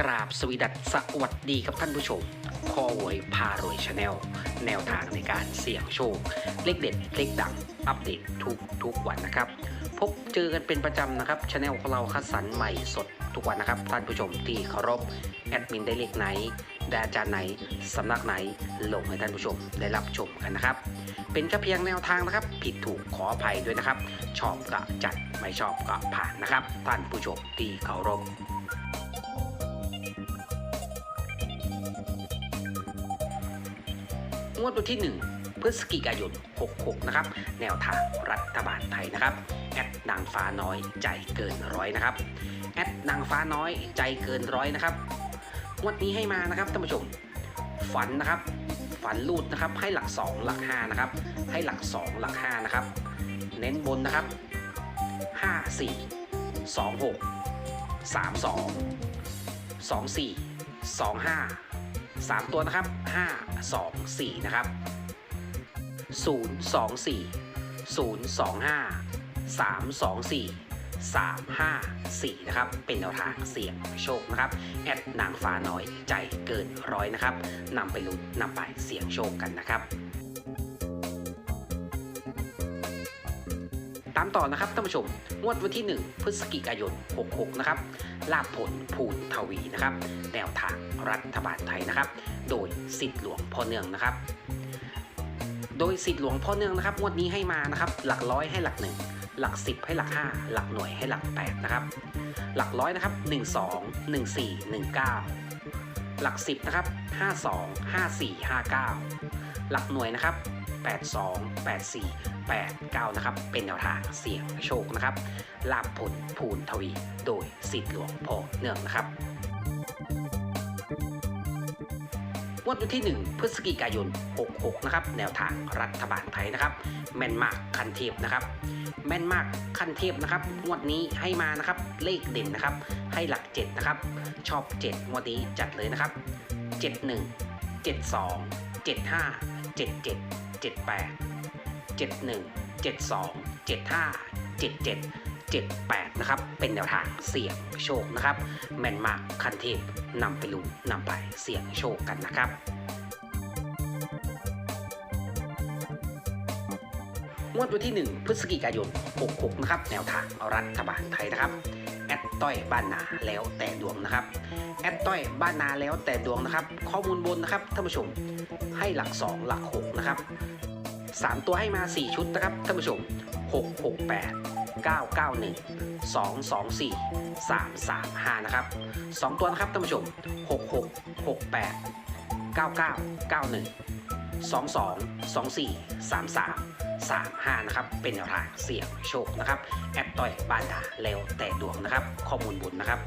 กราบสวีดัสสวัสดีครับท่านผู้ชมคอหวยพารวยชาแนลแนวทางในการเสี่ยงโชค เลขเด็ด เลขดัง อัปเดตทุกทุกวันนะครับ พบเจอกันเป็นประจำนะครับชาแนลของเราคัดสรรใหม่สดทุกวันนะครับ ท่านผู้ชมที่เคารพแอดมินได้เลขไหนได้อาจารย์ไหน สำนักไหนลงให้ท่านผู้ชมได้รับชมกันนะครับ เป็นแค่เพียงแนวทางนะครับ ผิดถูกขออภัยด้วยนะครับ ชอบก็จัดไม่ชอบก็ผ่านนะครับ ท่านผู้ชมที่เคารพ งวดวันที่ 1 พฤศจิกายน 66 นะครับ แนวทางรัฐบาลไทยนะครับ แอดนางฟ้าน้อยใจเกินร้อยนะครับ แอดนางฟ้าน้อยใจเกินร้อยนะครับ งวดนี้ให้มานะครับท่านผู้ชม ฝันนะครับ ฝันลูดนะครับ ให้หลัก 2 หลัก 5 นะครับ ให้หลัก 2 หลัก 5 นะครับ เน้นบนนะครับ 5 4 2 6 3 2 2 4 2 5สามตัวนะครับ 5 2 4 นะครับ 0 2 4 0 2 5 3 2 4 3 5 4 นะครับ เป็นแนวทางเสี่ยงโชคนะครับ แอดนางฟ้าน้อยใจเกินร้อยนะครับนำไปลุ้นนำไปเสี่ยงโชคกันนะครับ ตามต่อนะครับท่านผู้ชม งวดวันที่ 1 พฤศจิกายน 66 นะครับ ลาบผลภูนทวีนะครับ แนวทางรัฐบาลไทยนะครับ โดยสิทธิหลวงพ่อเนืองนะครับ โดยสิทธิหลวงพ่อเนืองนะครับ งวดนี้ให้มานะครับ หลักร้อยให้หลักหนึ่งหลักสิบให้หลักห้าหลักหน่วยให้หลักแปดนะครับ หลักร้อยนะครับ 1 2 1 4 1 9 หลักสิบนะครับ 5 2 5 4 5 9 หลักหน่วยนะครับ 82 84 89 นะครับ เป็นแนวทางเสี่ยงโชคนะครับ ลาบผลภูนทวี โดยสิทธิหลวงพ่อเนื่องนะครับ งวดวันที่ 1 พฤศจิกายน 66 นะครับ แนวทางรัฐบาลไทยนะครับ แม่นมากคันเทพนะครับ แม่นมากคันเทพนะครับ งวดนี้ให้มานะครับ เลขเด่นนะครับ ให้หลัก 7 นะครับ ชอบ 7 งวดนี้จัดเลยนะครับ 71 72 75 77 78 71 72 75 77 78 นะครับ เป็นแนวทางเสี่ยงโชคนะครับ แม่นมากคันเทพนำไปลุ้นนำไปเสี่ยงโชคกันนะครับงวดวันที่ 1 พฤศจิกายน 66 นะครับ แนวทางรัฐบาลไทยนะครับ แอดต้อยบ้านนาแล้วแต่ดวงนะครับ แอดต้อยบ้านนาแล้วแต่ดวงนะครับ ข้อมูลบนนะครับท่านผู้ชมให้หลัก 2 หลัก 6 นะครับ 3 ตัวให้มา 4 ชุดนะครับท่านผู้ชม 6 6 8 9 9 1 2 2 4 3 3 5 นะครับ 2 ตัวนะครับท่านผู้ชม 6 6 6 8 9 9 9 1 2 2 2 4 3 3 3 5 นะครับ เป็นแนวทางเสี่ยงโชคนะครับ แอดต้อยบ้านดาแล้วแต่ดวงนะครับ ข้อมูลบุญนะครับ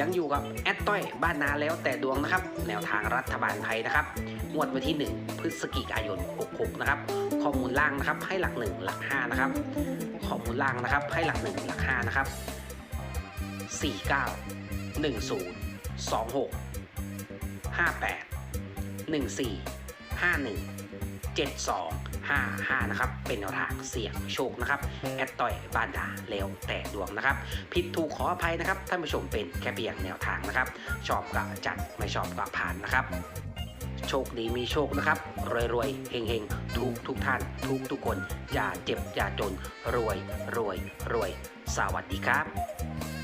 ยังอยู่กับแอดต้อยบ้านนาแล้วแต่ดวงนะครับ แนวทางรัฐบาลไทยนะครับงวดวันที่ 1 พฤศจิกายน 66 นะครับ ข้อมูลล่างนะครับให้หลัก 1 หลัก 5 นะครับ ข้อมูลล่างนะครับให้หลัก 1 หลัก 5 นะครับ 49 10 26 58 14 51 72 55นะครับ เป็นแนวทางเสี่ยงโชคนะครับ แอดต่อยบ้านดาแล้วแต่ดวงนะครับ ผิดถูกขออภัยนะครับ ท่านผู้ชมเป็นแค่เพียงแนวทางนะครับ ชอบก็จัด ไม่ชอบก็ผ่านนะครับ โชคดีมีโชคนะครับ รวยรวยๆเฮงเฮงๆ ทุกทุกท่าน ทุกทุกคน อย่าเจ็บอย่าจน รวยรวยรวย สวัสดีครับ